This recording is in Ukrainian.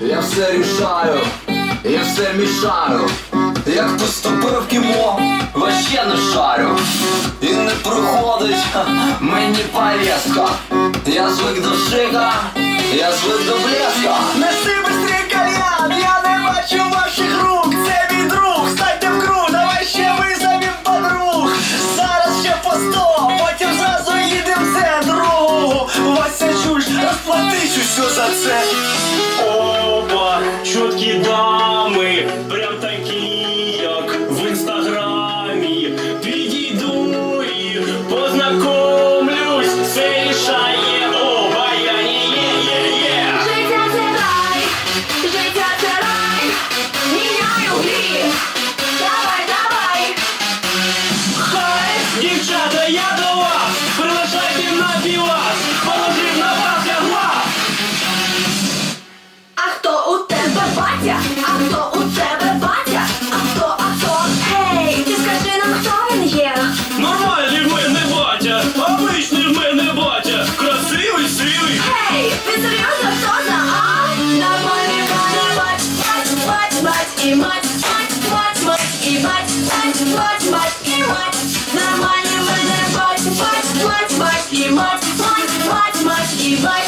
Я все рішаю, я все мішаю. Як поступив в кімо, вообще не шарю. І не проходить мені повестка. Я звик до шика, я звик до блеска. Неси быстрей кальян, я не бачу ваших рук, це мій друг, станьте в круг, давай ще визовім подруг. Зараз ще по сто, потім зразу їдем в центр. О, Вася чуш, розплатись усьо за це. Чуткі дами, прям такі, як в інстаграмі. Підійду і познакомлюсь, це рішає обаяння. Життя це рай, життя це рай, міняю гріх, давай, давай, Хай, дівчата, я батя? А хто у тебе батя? А хто, а хто? Ей, ти скажи нам, хто він є? Нормальний в мене батя, обичний в мене батя, красивий, сивий. Ей, ви хто за? Нормальний мене бач, бач, бач, бач, і мать, бач, бач, бач, і бач, бач, бач, бач, і мать. Нормальний мене бач, бач, бач, бач, і мать, бач, бач, бач, і бач.